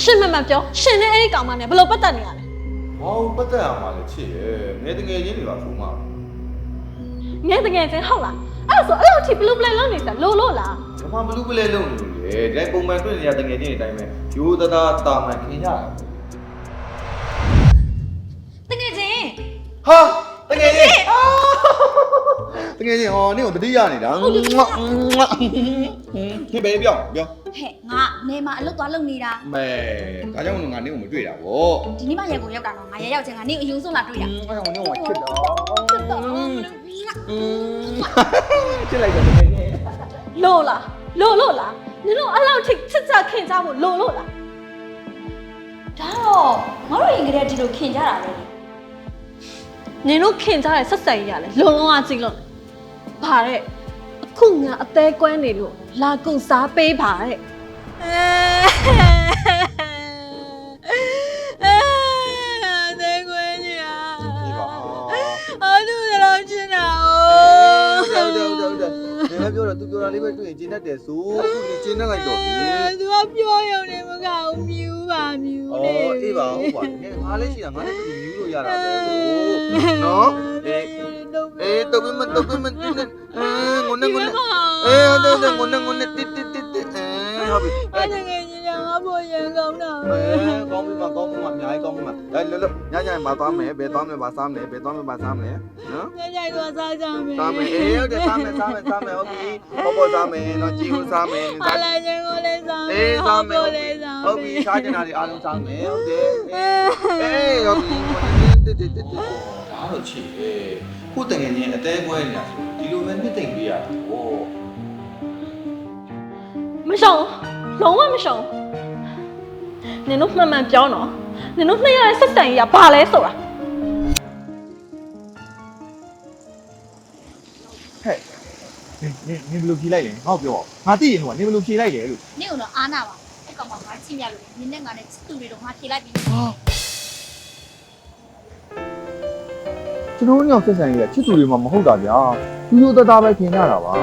ရှင်မမပြောရှင်နဲ့အဲ့ဒီကောင်မနဲ့ဘယ်လိုပတ်သက်နေရလဲ။ဘာလို့ပတ်သက်ရမှာလဲချစ်ရဲ့။ငယ်တငယ်ချင်းတွေပါဆိုမှငယ်တငယ်ချင်းဟုတ်လားအဲ့ဒါဆိုအဲ့လိုအထိဘလူးပလဲလုံးနေစလို့လို့လား။ဘာမှဘလူးပလဲလုံးနေလို့လေ။ဒီတိုင်းပုံမှန်တွေ့နေရတငယ်ချင်းတွေအတိုင်းပဲရိုးသားသားတာမန်ခင်ကြတာတကယ်ချင်း။ဟာတငယ်ချင်းတ ငယ်ချင်းဟောနင့်ကိုတတိယနေတာ။ဒီပဲပြောပြောဟဲ့ငါနေမှာအလုပ်သွားလုပ်နေတာ။မဲဒါကြောင့်လို့ငါနင့်ကိုမတွေ့တာဗောဒီနေ့မှရက်ကိုရောက်တာတော့ငါရက်ရောက်ချင်းငါနေအယုံဆုံးလာတွေ့ရ။အဲ့ကောင်နင့်ကိုချစ်တာချစ်တော့။ချစ်လိုက်တယ်တငယ်ချင်းလို့လားလို့လို့လားနင်တို့အဲ့လောက်ထိချစ်ကြခင်ကြဖို့လို့လို့လားဒါတော့ငါတို့ရင်ကလေးဒီလိုခင်ကြတာပဲလေနင်တို့ခင်ကြတဲ့ဆက်ဆံရေးရလဲလုံလုံးအကြည့်လို့ ဗါတဲ့အခုငါအသေးကွမ်းနေလို့လာကုန်စားပေးပါတဲ့အသေးခွေးကြီးอ่ะဒီပါအတူတလုံးချင်တာဟုတ်တယ်ဟုတ်တယ်ဟုတ်တယ်ဒီမှာပြောတော့သူပြောတာလေးပဲတွေ့ရင်ကျင်းတတ်တယ်ဆိုသူနေကျင်းတတ်လိုက်တော့ပြီသူကပြောရုံနဲ့မကဘူးမြူးပါမြူးအော်လေအေးပါဟုတ်ပါငယ်ငါလေးရှိတာငါလည်းသူမြူးလို့ရတာပဲဟုတ်နော်အေးအေးတော့ဘယ်မတော့ဘယ်မတင်းနေအဲငုံနေငုံနေအေးဟုတ်တယ်ငုံနေငုံနေတစ်တစ်တစ်တစ်အဲဟုတ်ပြီအဲ့ဒါ ငယ်ကြီးကငါပေါ်ရန်ကောင်းတာအဲကောင်းပြီမကောင်းပြီမအများကြီးကောင်းပြီမအဲလောလောညညမှာသွားမယ်ဘယ်သွားမယ်ဘာစားမလဲဘယ်သွားမယ်ဘာစားမလဲနော်ညညကစားကြမယ်စားမယ်အေးဟုတ်တယ်စားမယ်စားမယ်စားမယ်ဟုတ်ပြီပေါ်ပေါ်စားမယ်နော်ကြည့်ဦးစားမယ်အလာချင်းကိုလည်းစား အေးစားမယ်ကိုလည်းစားဟုတ်ပြီစားကျင်တာတွေအားလုံးစားမယ်ဟုတ်တယ်အေးဟုတ်ပြီတစ်တစ်တစ်တစ်ဒါတော့ချစ်ရဲ့ခုတကယ်ချင်းအသေးကွဲနေတာဆိုဒီလိုပဲနှစ်သိမ့်ပေးရတာဟောမရှောင်လုံးဝမရှောင်နင်တို့မှန်မှန်ပြောနော်နင်တို့နှစ်ရတဲ့ဆက်ဆံရေးကဘာလဲဆိုတာဟဲ့နင်နင်ဘယ်လိုဖြေလိုက်လဲငါ့ကိုပြောငါသိရင်ဟိုကနေဘယ်လိုဖြေလိုက်လဲလို့ နေကတော့အားနာပါအဲ့ကောင်ကငါချင်းမြလို့နင်းနဲ့ငါနဲ့သူ့တွေတော့ငါဖြေလိုက်ပြီ ကျွန်တော်တို့ညောင်ဆက်ဆံရေးကချစ်သူတွေမှမဟုတ်တာဗျာသူတို့တသားပဲခင်ရတာပါ